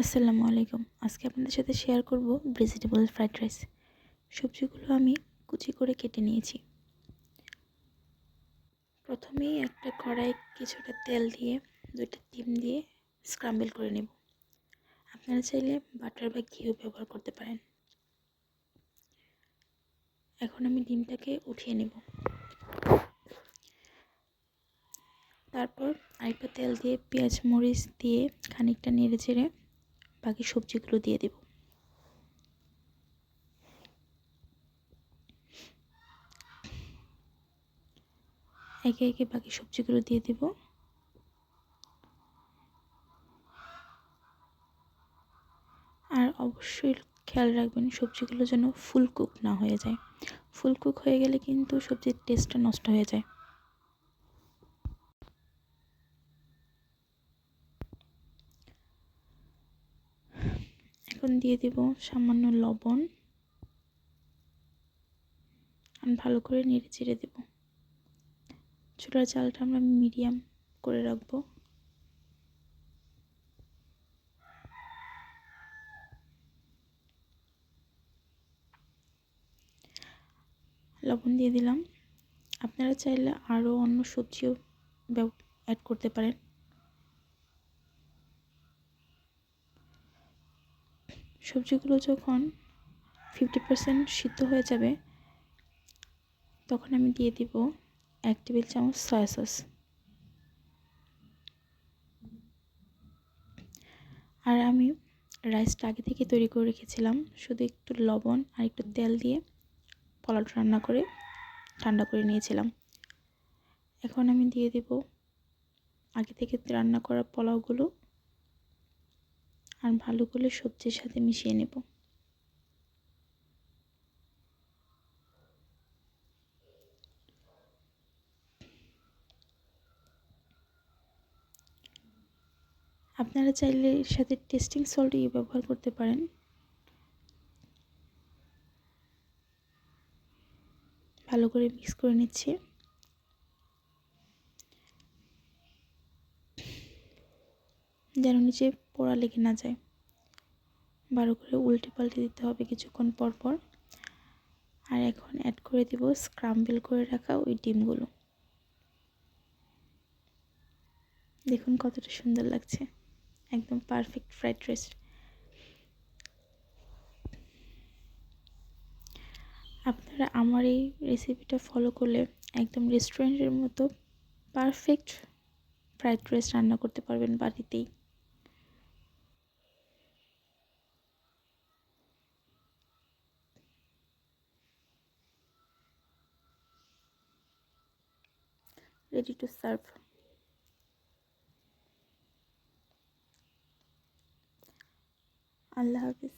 আসসালামু আলাইকুম। আজকে আপনাদের সাথে শেয়ার করব ভেজিটেবল ফ্রাইড রাইস সবজিগুলো আমি কুচি করে কেটে নিয়েছি। প্রথমেই একটা কড়াই কিছুটা তেল দিয়ে, দুইটা ডিম দিয়ে স্ক্রাম্বল করে নেব। আপনারা চাইলে বাটার বা ঘিও ব্যবহার করতে পারেন। এখন আমি ডিমটাকে উঠিয়ে নেব। তারপর আরেকটা তেল দিয়ে পেঁয়াজ, মরিচ দিয়ে খানিকটা নেড়ে চেড়ে বাকি সবজিগুলো দিয়ে দেব। একে একে বাকি সবজিগুলো দিয়ে দেব। আর অবশ্যই খেয়াল রাখবেন সবজিগুলো যেন ফুল কুক না হয়ে যায়। ফুল কুক হয়ে গেলে কিন্তু সবজির টেস্টটা নষ্ট হয়ে যায়। এখন দিয়ে দেব, সামান্য লবণ। ভালো করে নেড়ে চেড়ে দেব। চুলার চালটা আমরা মিডিয়াম করে রাখব। লবণ দিয়ে দিলাম। আপনারা চাইলে আরও অন্য সবজিও অ্যাড করতে পারেন। সবজিগুলো যখন ফিফটি পার্সেন্ট সিদ্ধ হয়ে যাবে, তখন আমি দিয়ে দিব এক টেবিল চামচ সয়া সস আর আমি রাইসটা আগে থেকে তৈরি করে রেখেছিলাম, শুধু একটু লবণ আর একটু তেল দিয়ে পোলাওটা রান্না করে ঠান্ডা করে নিয়েছিলাম। এখন আমি দিয়ে দেব আগে থেকে রান্না করা পোলাওগুলো আর ভালো করে সবজির সাথে মিশিয়ে নেব। আপনারা চাইলে এর সাথে টেস্টিং সল্ট ব্যবহার করতে পারেন। ভালো করে মিক্স করে নিচ্ছি। যেন নিচে পোড়া লেগে না যায়। বারো করে উল্টে পাল্টে দিতে হবে কিছুক্ষণ পর পর। আর এখন অ্যাড করে দিব স্ক্রাম্বল করে রাখা ওই ডিমগুলো। দেখুন কতটা সুন্দর লাগছে। একদম পারফেক্ট ফ্রাইড রাইস আপনারা আমার এই রেসিপিটা ফলো করলে একদম রেস্টুরেন্টের মতো পারফেক্ট ফ্রাইড রাইস রান্না করতে পারবেন বাড়িতেই। ready to serve Allah Hafiz